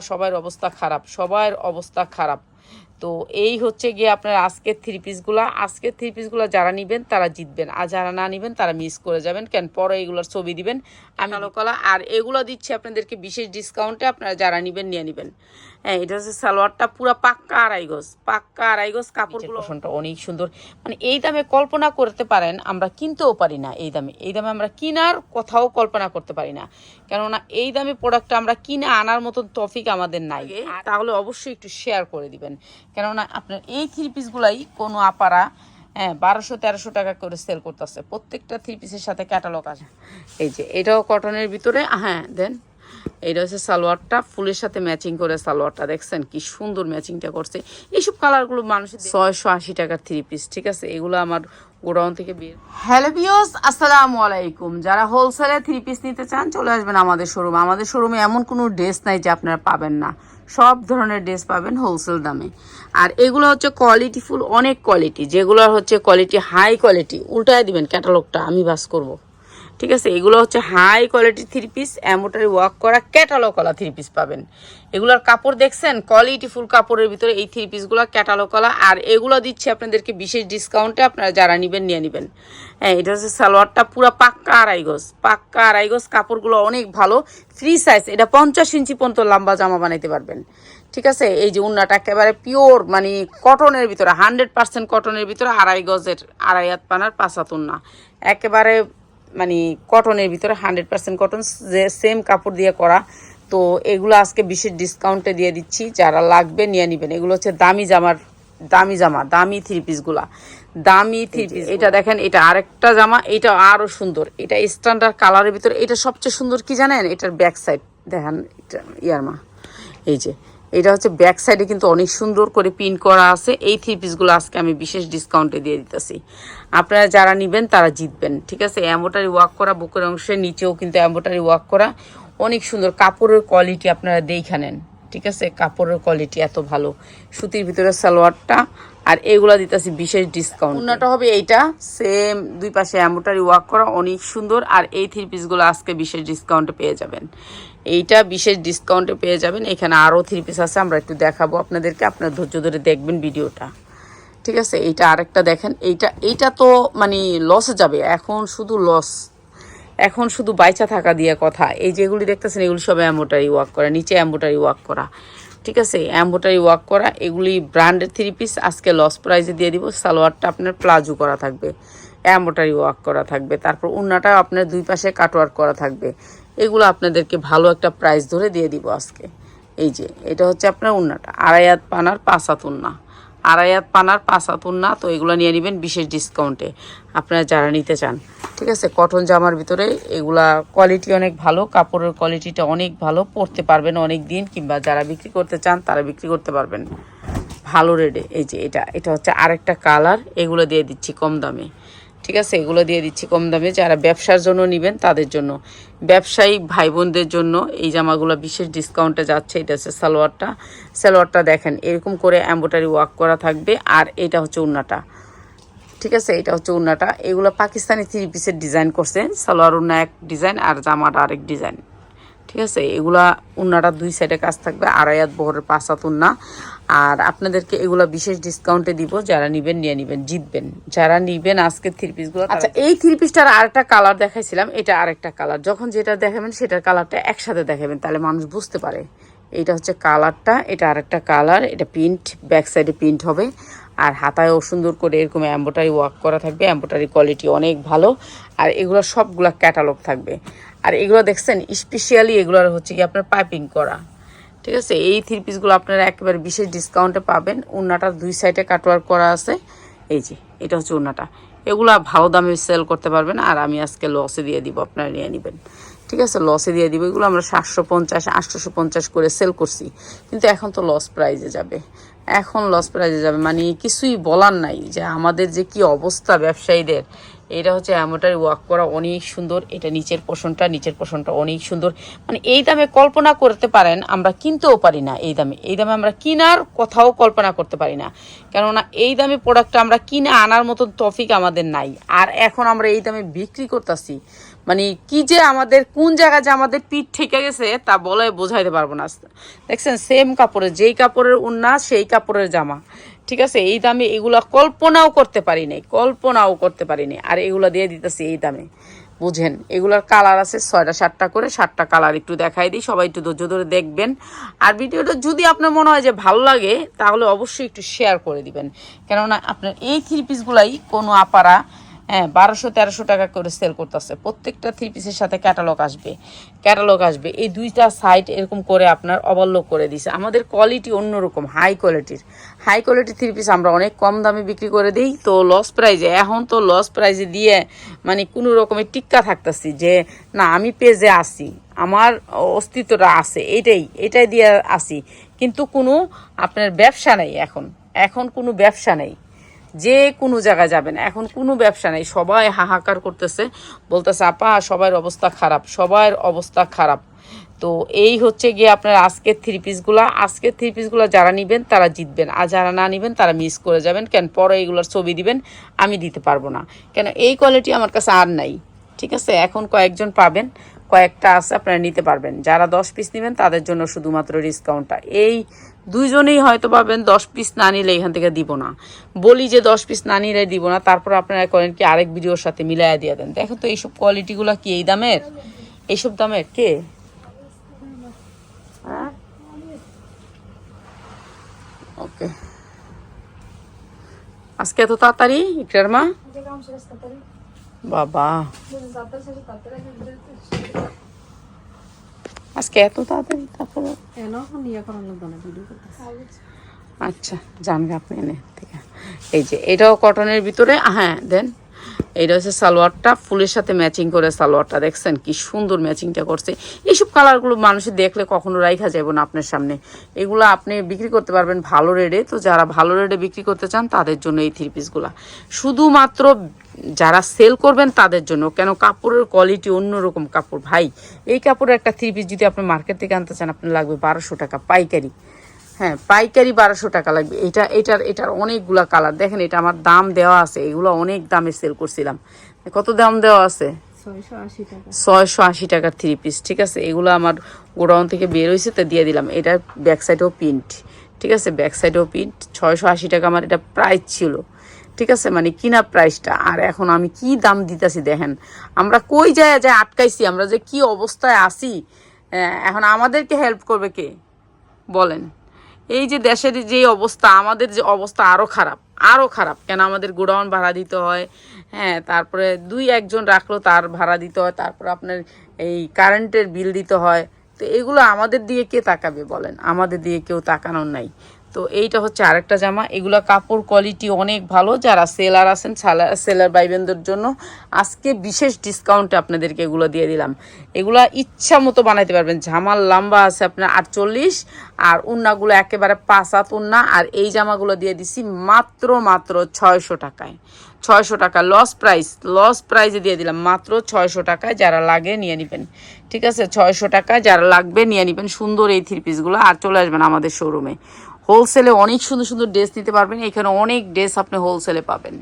সবার অবস্থা খারাপ সবার অবস্থা খারাপ। তো এই হচ্ছে গিয়ে আপনার আজকের থ্রি পিসগুলো আজকের থ্রি পিসগুলো যারা নেবেন তারা জিতবেন। আর যারা না নেবেন তারা মিস করে যাবেন। কেন? পরে এগুলোর ছবি দিবেন। আমি আলো কলা। আর এগুলো দিচ্ছি আপনাদেরকে বিশেষ ডিসকাউন্টে আপনারা যারা নেবেন নিয়ে নেবেন। হ্যাঁ এটা হচ্ছে সালোয়ারটা পুরো পাক্কা আড়াই গজ। পাক্কা আড়াই গজ কাপড়গুলো। পোষণটা অনেক সুন্দর। মানে এই দামে কল্পনা করতে পারেন আমরা কিনতেও পারি না এই দামে। এই দামে আমরা কিনার কথাও কল্পনা করতে পারি না। কেননা এই দামে প্রোডাক্টটা আমরা কিনে আনার মতন টপিক আমাদের নাই। তাহলে অবশ্যই একটু শেয়ার করে দিবেন। কেননা আপনার এই থ্রি পিসগুলাই কোনো আপারা হ্যাঁ বারোশো, তেরোশো টাকা করে সেল করতেছে। প্রত্যেকটা থ্রি পিসের সাথে ক্যাটালগ আছে এই যে, এটাও কটনের ভিতরে হ্যাঁ দেন এইটা হচ্ছে সালোয়ারটা, ফুলের সাথে ম্যাচিং করে সালোয়ারটা, দেখছেন কি সুন্দর ম্যাচিংটা করছে। এইসব কালারগুলো মানুষের ছয়শো আশি টাকার থ্রি পিস ঠিক আছে? এগুলো আমার গোডাউন থেকে বের হ্যালো বিয়স আসসালামু আলাইকুম। যারা হোলসেলে থ্রি পিস নিতে চান, চলে আসবেন আমাদের শোরুমে আমাদের শোরুমে এমন কোনো ড্রেস নাই যে আপনারা পাবেন না। সব ধরনের ড্রেস পাবেন হোলসেল দামে। আর এগুলো হচ্ছে কোয়ালিটি ফুল অনেক কোয়ালিটি যেগুলো হচ্ছে কোয়ালিটি হাই কোয়ালিটি উল্টায় দিবেন ক্যাটালগটা আমি বাস করব। ঠিক আছে? এগুলো হচ্ছে হাই কোয়ালিটি থ্রি পিস অ্যামোটারি ওয়ার্ক করা ক্যাটালগ কলা থ্রি পিস পাবেন। এগুলোর কাপড় দেখছেন? কোয়ালিটি ফুল কাপড়ের ভিতরে এই থ্রি পিসগুলো ক্যাটালগ কলা আর এগুলো দিচ্ছে আপনাদেরকে বিশেষ ডিসকাউন্টে আপনারা যারা নেবেন, নিয়ে নেবেন। হ্যাঁ এটা হচ্ছে সালোয়ারটা পুরো পাক্কা আড়াই পাক্কা আড়াই কাপড়গুলো অনেক ভালো ফ্রি সাইজ এটা পঞ্চাশ ইঞ্চি পর্যন্ত লম্বা জামা বানাইতে পারবেন। ঠিক আছে? এই যে উন্নাটা একেবারে পিওর মানে কটনের ভিতরে হান্ড্রেড পার্সেন্ট কটনের ভিতরে আড়াই গজের, আড়াই হাত পানার পাঁচ হাত উন্না। একেবারে মানে কটনের ভিতরে হান্ড্রেড পার্সেন্ট কটন যে সেম কাপড় দিয়ে করা। তো এগুলো আজকে বিশেষ ডিসকাউন্টে দিয়ে দিচ্ছি যারা লাগবে নিয়ে নেবেন। এগুলো হচ্ছে দামি জামার দামি জামা দামি থ্রি পিসগুলা দামি থ্রি পিস এটা দেখেন এটা আরেকটা জামা এটা আরও সুন্দর। এটা স্ট্যান্ডার্ড কালারের ভিতরে এটা সবচেয়ে সুন্দর কি জানেন? এটার ব্যাক সাইড দেখেন এটা ইয়ারমা এই যে এটা হচ্ছে ব্যাক সাইডে কিন্তু অনেক সুন্দর করে পিন করা আছে। এই থ্রি পিসগুলো আজকে আমি বিশেষ ডিসকাউন্টে দিয়ে দিতেছি। আপনারা যারা নেবেন তারা জিতবেন, ঠিক আছে? অ্যাম্বোটারি ওয়াক করা, বুকের অংশের নিচেও কিন্তু অ্যাম্বোটারি ওয়াক করা, অনেক সুন্দর কাপড়ের কোয়ালিটি আপনারা দেখে নেন। ঠিক আছে? কাপড়ের কোয়ালিটি এত ভালো। সুতির ভিতরে সালোয়ারটা, আর এগুলা দিতেছি বিশেষ ডিসকাউন্ট অন্যটা হবে এইটা সেম দুই পাশে অ্যাম্বোটারি ওয়ার্ক করা, অনেক সুন্দর, আর এই থ্রি পিসগুলো আজকে বিশেষ ডিসকাউন্টে পেয়ে যাবেন। এইটা বিশেষ ডিসকাউন্টে পেয়ে যাবেন। এখানে আরও থ্রি পিস আছে, আমরা একটু দেখাবো আপনাদেরকে, আপনার ধৈর্য ধরে দেখবেন ভিডিওটা। ঠিক আছে? এইটা আরেকটা দেখেন। এইটা এইটা তো মানে লসে যাবে। এখন শুধু লস এখন শুধু বাইচা থাকা দিয়ে কথা। এই যেগুলি দেখতেছেন, এগুলি সব অ্যাম্বোটারি ওয়ার্ক করা, নিচে অ্যাম্বোটারি ওয়ার্ক করা। ঠিক আছে? অ্যাম্বোটারি ওয়ার্ক করা, এগুলি ব্র্যান্ডের থ্রি পিস আজকে লস প্রাইজে দিয়ে দিব, সালোয়ারটা আপনার প্লাজো করা থাকবে, অ্যাম্বোটারি ওয়ার্ক করা থাকবে, তারপর উন্নাটা আপনার দুই পাশে কাটওয়ার্ক করা থাকবে। এগুলো আপনাদেরকে ভালো একটা প্রাইস ধরে দিয়ে দিব আজকে। এই যে, এটা হচ্ছে আপনার উন্নাটা, আড়াই হাত পানার পাঁচ হাত উন্না। আড়াই হাত পানার, পাঁচ হাত না তো এগুলো নিয়ে নেবেন বিশেষ ডিসকাউন্টে আপনারা যারা নিতে চান। ঠিক আছে? কটন জামার ভিতরে এগুলা কোয়ালিটি অনেক ভালো, কাপড়ের কোয়ালিটিটা অনেক ভালো, পরতে পারবেন অনেক দিন কিংবা যারা বিক্রি করতে চান, তারা বিক্রি করতে পারবেন। ভালো রেডে এই যে এটা এটা হচ্ছে আরেকটা কালার এগুলো দিয়ে দিচ্ছি কম দামে। ঠিক আছে, এগুলো দিয়ে দিচ্ছি কম দামে। যারা ব্যবসার জন্য নেবেন, তাদের জন্য। ব্যবসায়ী ভাই বোনদের জন্য এই জামাগুলো বিশেষ ডিসকাউন্টে যাচ্ছে। এটা হচ্ছে সালোয়ারটা। সালোয়ারটা দেখেন, এরকম করে এম্বোটারি ওয়ার্ক করা থাকবে। আর এটা হচ্ছে উন্নাটা ঠিক আছে, এটা হচ্ছে উন্নাটা এগুলো পাকিস্তানি থ্রি পিসের ডিজাইন করছে সালোয়ার উন্না এক ডিজাইন আর জামাটা আরেক ডিজাইন ঠিক আছে, এগুলা উন্নাটা দুই সাইডে কাজ থাকবে। আড়াই হাত বহরের পাঁচ হাত উন্না আর আপনাদেরকে এগুলা বিশেষ ডিসকাউন্টে দিব যারা নিবেন নিয়ে নিবেন জিতবেন। যারা নিবেন আজকে থ্রি পিসগুলো আচ্ছা এই থ্রি পিসটার আরেকটা কালার দেখাইছিলাম এটা আরেকটা কালার যখন যেটা দেখাবেন সেটার কালারটা একসাথে দেখাবেন তাহলে মানুষ বুঝতে পারে। এটা হচ্ছে কালারটা এটা আরেকটা কালার এটা প্রিন্ট ব্যাক সাইডে প্রিন্ট হবে। আর হাতায়ও সুন্দর করে এরকম এম্বোটারি ওয়ার্ক করা থাকবে এম্বোটারি কোয়ালিটি অনেক ভালো। আর এগুলো সবগুলা ক্যাটালগ থাকবে। আর এগুলো দেখছেন স্পেশালি এগুলোর হচ্ছে কি আপনার পাইপিং করা। ঠিক আছে? এই থ্রি পিসগুলো আপনারা একেবারে বিশেষ ডিসকাউন্টে পাবেন। উন্নাটার দুই সাইডে কাটওয়ার্ক করা আছে। এই যে, এটা হচ্ছে উন্নাটা এগুলো ভালো দামে সেল করতে পারবেন আর আমি আজকে লসে দিয়ে দিব, আপনারা নিয়ে নেবেন। ঠিক আছে? লসে দিয়ে দিব। এগুলো আমরা সাতশো পঞ্চাশ, আটশোশো পঞ্চাশ করে সেল করছি। কিন্তু এখন তো লস প্রাইজে যাবে। এখন লস প্রাইজে যাবে। মানে কিছুই বলার নাই যে আমাদের যে কি অবস্থা ব্যবসায়ীদের। এটা হচ্ছে অ্যামোটারি ওয়ার্ক করা অনেক সুন্দর। এটা নিচের পোষণটা নিচের পোষণটা অনেক সুন্দর। মানে এই দামে কল্পনা করতে পারেন, আমরা কিনতেও পারি না এই দামে। এই দামে আমরা কিনার কথাও কল্পনা করতে পারি না। কেননা এই দামে প্রোডাক্টটা আমরা কিনে আনার মতন টপিক আমাদের নাই। আর এখন আমরা এই দামে বিক্রি করতেছি। মানে কি যে আমাদের, কোন জায়গায় যে আমাদের পিঠ ঠেকে গেছে, তা বলে বোঝাইতে পারব না। দেখছেন সেম কাপড়ের, যেই কাপড়ের উন্না সেই কাপড়ের জামা। ঠিক আছে, এই দামে এগুলা কল্পনাও করতে পারি নাই কল্পনাও করতে পারি নাই আর এগুলা দিয়ে দিতেছি এই দামে। বুঝেন, এগুলার কালার আছে ছয়টা, সাতটা করে, সাতটা কালার একটু দেখাই দিই, সবাই একটু ধৈর্য ধরে দেখবেন। আর ভিডিওটা যদি আপনার মনে হয় যে ভালো লাগে, তাহলে অবশ্যই একটু শেয়ার করে দিবেন। কেননা আপনার এই থ্রি পিসগুলাই কোনো আপারা হ্যাঁ বারোশো তেরোশো টাকা করে সেল করতেছে। প্রত্যেকটা থ্রি পিসের সাথে ক্যাটালগ আসবে। ক্যাটালগ আসবে। এই দুইটা সাইট এরকম করে আপনার অবল্লক করে দিছে। আমাদের কোয়ালিটি অন্যরকম হাই কোয়ালিটির হাই কোয়ালিটির থ্রি পিস আমরা অনেক কম দামে বিক্রি করে দিই। তো লস প্রাইজে এখন তো লস প্রাইজে দিয়ে মানে কোনো রকমের টিক্কা থাকতেছি যে, না, আমি পেজে আসি আমার অস্তিত্বটা আছে। এটাই এটাই দিয়ে আসি। কিন্তু কোনো আপনার ব্যবসা নেই এখন। এখন কোনো ব্যবসা নেই। যে কোনো জায়গায় যাবেন এখন কোনো ব্যবসা নেই। সবাই হাহাকার করতেছে, বলতেছে, আপা সবার অবস্থা খারাপ সবার অবস্থা খারাপ। তো এই হচ্ছে গিয়ে আপনার আজকের থ্রি পিসগুলো আজকের থ্রি পিসগুলো যারা নেবেন, তারা জিতবেন। আর যারা না নেবেন, তারা মিস করে যাবেন। কেন? পরে এইগুলোর ছবি দিবেন, আমি দিতে পারব না। কেন? এই কোয়ালিটি আমার কাছে আর নাই। ঠিক আছে? এখন কয়েকজন পাবেন। কয়েকটা আছে আপনারা নিতে পারবেন। যারা দশ পিস নেবেন, তাদের জন্য শুধুমাত্র ডিসকাউন্টটা এই দুইজনেই হয়তো পাবেন দশ পিস না নিলে এখান থেকে দিব না। বলি যে দশ পিস না নিলে দিব না, তারপর আপনারা করেন কি, আরেক ভিডিওর সাথে মিলাইয়া দিয়ে দেন। দেখো তো এইসব কোয়ালিটিগুলো কি, এই দামের? এইসব দামের কে? হ্যাঁ? ওকে। আজকে এত তাড়াতাড়ি ইকরার মা বাবা। আজকে এত তাড়াতাড়ি তারপরে আচ্ছা জানবে আপনি এনে থেকে। এই যে এটাও কটনের ভিতরে। হ্যাঁ দেন। এইটা হচ্ছে সালোয়ারটা, ফুলের সাথে ম্যাচিং করে সালোয়ারটা, দেখছেন কি সুন্দর ম্যাচিংটা করছে। এইসব কালারগুলো মানুষে দেখলে কখনো রাইখা যাবে না আপনার সামনে। এগুলো আপনি বিক্রি করতে পারবেন ভালো রেটে তো যারা ভালো রেটে বিক্রি করতে চান, তাদের জন্য এই থ্রি পিসগুলা শুধুমাত্র যারা সেল করবেন, তাদের জন্য। কেন কাপড়ের কোয়ালিটি অন্যরকম কাপড়। ভাই, এই কাপড়ের একটা থ্রি পিস যদি আপনি মার্কেট থেকে আনতে চান, আপনার লাগবে বারোশো টাকা পাইকারি। হ্যাঁ পাইকারি বারোশো টাকা লাগবে। এটা এটার এটার অনেকগুলা কালার। দেখেন এটা আমার দাম দেওয়া আছে। এগুলো অনেক দামে সেল করছিলাম। কত দাম দেওয়া আছে? ছয়শো আশি টাকার থ্রি পিস ঠিক আছে? এগুলো আমার গোডাউন থেকে বের হয়েছে তো দিয়ে দিলাম। এটা ব্যাক সাইডেও প্রিন্ট ঠিক আছে? ব্যাক সাইডেও প্রিন্ট ছয়শো আশি টাকা আমার এটা প্রাইস ছিল ঠিক আছে? মানে কিনা প্রাইসটা আর এখন আমি কি দাম দিতেছি দেখেন। আমরা কই যায় যায় আটকাইছি আমরা যে কি অবস্থায় আছি? আহ, এখন আমাদেরকে হেল্প করবে কে? বলেন। এই যে দেশের যে অবস্থা, আমাদের যে অবস্থা আরও খারাপ আরও খারাপ। কেন আমাদের গোডাউন ভাড়া দিতে হয়? হ্যাঁ তারপরে দুই একজন রাখল, তার ভাড়া দিতে হয়, তারপরে আপনার এই কারেন্টের বিল দিতে হয়। তো এগুলো আমাদের দিয়ে কে তাকাবে বলেন? আমাদের দিয়ে কেউ তাকানোর নাই। তো এইটা হচ্ছে আরেকটা জামা। এগুলো কাপড় কোয়ালিটি অনেক ভালো। যারা সেলার আছেন সেলার বাইবেনদের জন্য আজকে বিশেষ ডিসকাউন্টে আপনাদেরকে এগুলো দিয়ে দিলাম। এগুলা ইচ্ছা মতো বানাইতে পারবেন। জামার লম্বা আছে আপনার আটচল্লিশ, আর উন্নাগুলো একেবারে পাঁচ হাত উন্না, আর এই জামাগুলো দিয়ে দিছি মাত্র মাত্র ছয়শো টাকায়। ছয়শো টাকা লস প্রাইস লস প্রাইসে দিয়ে দিলাম মাত্র ছয়শো টাকায়। যারা লাগে নিয়ে নেবেন। ঠিক আছে? ছয়শো টাকায় যারা লাগবে নিয়ে নেবেন। সুন্দর এই থ্রি পিসগুলো আর চলে আসবেন আমাদের শোরুমে হোলসেলে অনেক সুন্দর সুন্দর ড্রেস নিতে পারবেন। এখানে অনেক ড্রেস আপনি হোলসেলে পাবেন।